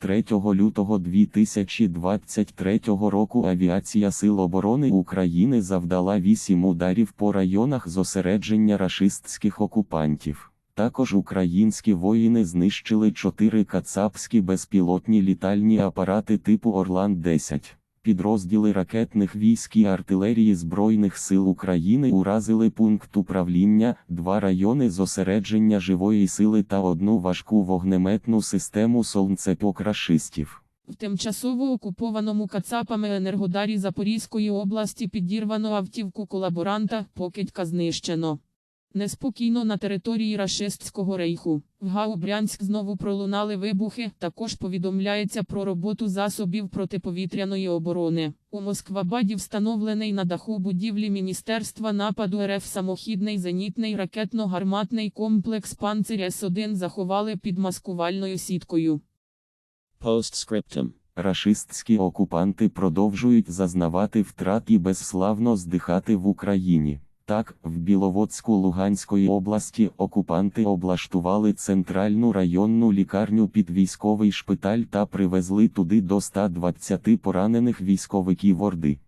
3 лютого 2023 року Авіація Сил оборони України завдала 8 ударів по районах зосередження рашистських окупантів. Також українські воїни знищили 4 кацапські безпілотні літальні апарати типу Орлан-10. Підрозділи ракетних військ і артилерії Збройних сил України уразили пункт управління, два райони зосередження живої сили та одну важку вогнеметну систему сонцепьок рашистів. В тимчасово окупованому Кацапами Енергодарі Запорізької області підірвано автівку колаборанта, покидька знищено. Неспокійно на території рашистського рейху. В Гау Брянськ знову пролунали вибухи. Також повідомляється про роботу засобів протиповітряної оборони. У Москвабаді встановлений на даху будівлі Міністерства нападу РФ самохідний зенітний ракетно-гарматний комплекс Панцирь С-1 заховали під маскувальною сіткою. Postscriptum. Рашистські окупанти продовжують зазнавати втрат і безславно здихати в Україні. Так, в Біловодську Луганської області окупанти облаштували центральну районну лікарню під військовий шпиталь та привезли туди до 120 поранених військовиків Орди.